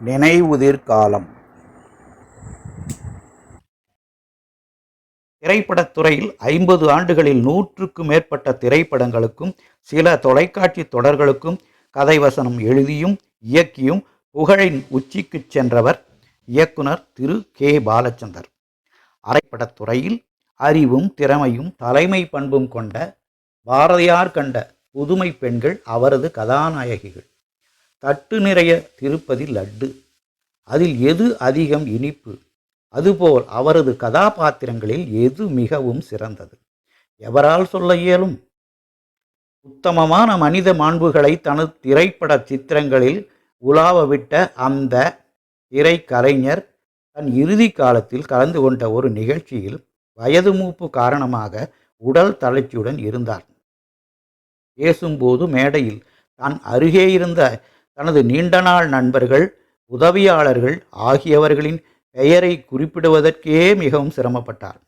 நினைவுதிர் காலம் திரைப்படத் துறையில் ஐம்பது ஆண்டுகளில் நூற்றுக்கும் மேற்பட்ட திரைப்படங்களுக்கும் சில தொலைக்காட்சி தொடர்களுக்கும் கதைவசனம் எழுதியும் இயக்கியும் புகழின் உச்சிக்குச் சென்றவர் இயக்குனர் திரு. கே. பாலச்சந்தர். அரைப்படத் துறையில் அறிவும் திறமையும் தலைமை பண்பும் கொண்ட பாரதியார் கண்ட புதுமை பெண்கள் அவரது கதாநாயகிகள். தட்டு நிறைய திருப்பதி லட்டு. அதில் எது அதிகம் இனிப்பு? அதுபோல் அவரது கதாபாத்திரங்களில் எது மிகவும் சிறந்தது? எவரால் சொல்ல இயலும்? உத்தமமான மனித மாண்புகளை தனது திரைப்பட சித்திரங்களில் உலாவவிட்ட அந்த திரைக்கலைஞர் தன் இறுதி காலத்தில் கலந்து கொண்ட ஒரு நிகழ்ச்சியில் வயது மூப்பு காரணமாக உடல் தளர்ச்சியுடன் இருந்தார். பேசும்போது மேடையில் தான் அருகே இருந்த தனது நீண்ட நாள் நண்பர்கள் உதவியாளர்கள் ஆகியவர்களின் பெயரை குறிப்பிடுவதற்கே மிகவும் சிரமப்பட்டார்.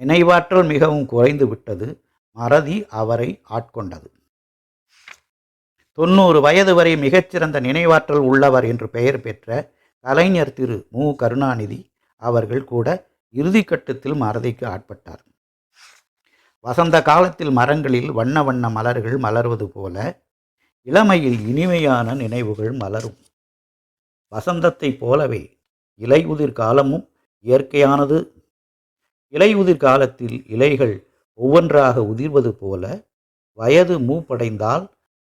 நினைவாற்றல் மிகவும் குறைந்து விட்டது. மறதி அவரை ஆட்கொண்டது. தொண்ணூறு வயது வரை மிகச்சிறந்த நினைவாற்றல் உள்ளவர் என்று பெயர் பெற்ற கலைஞர் திரு. மு. கருணாநிதி அவர்கள் கூட இறுதிக்கட்டத்தில் மறதிக்கு ஆட்பட்டார். வசந்த காலத்தில் மரங்களில் வண்ண வண்ண மலர்கள் மலர்வது போல இளமையில் இனிமையான நினைவுகள் மலரும். வசந்தத்தைப் போலவே இலையுதிர் காலமும் இயற்கையானது. இலையுதிர் காலத்தில் இலைகள் ஒவ்வொன்றாக உதிர்வது போல வயது மூப்படைந்தால்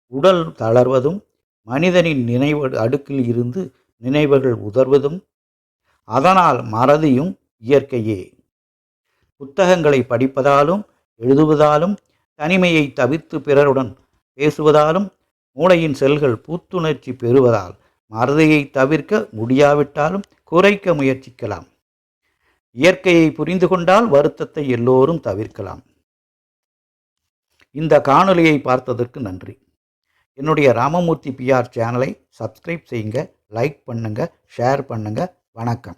உடல் தளர்வதும் மனிதனின் நினைவு அடுக்கில் இருந்து நினைவுகள் உதர்வதும் அதனால் மறதியும் இயற்கையே. புத்தகங்களை படிப்பதாலும் எழுதுவதாலும் தனிமையை தவிர்த்து பிறருடன் பேசுவதாலும் மூளையின் செல்கள் புத்துணர்ச்சி பெறுவதால் மறதியை தவிர்க்க முடியாவிட்டாலும் குறைக்க முயற்சிக்கலாம். இயற்கையை புரிந்து கொண்டால் வருத்தத்தை எல்லோரும் தவிர்க்கலாம். இந்த காணொலியை பார்த்ததற்கு நன்றி. என்னுடைய ராமமூர்த்தி பிஆர் சேனலை சப்ஸ்கிரைப் செய்யுங்க லைக் பண்ணுங்க ஷேர் பண்ணுங்க. வணக்கம்.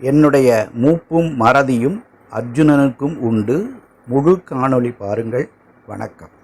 என்னுடைய மூப்பும் மறதியும் அர்ஜுனனுக்கும் உண்டு. முழு காணொளி பாருங்கள். வணக்கம்.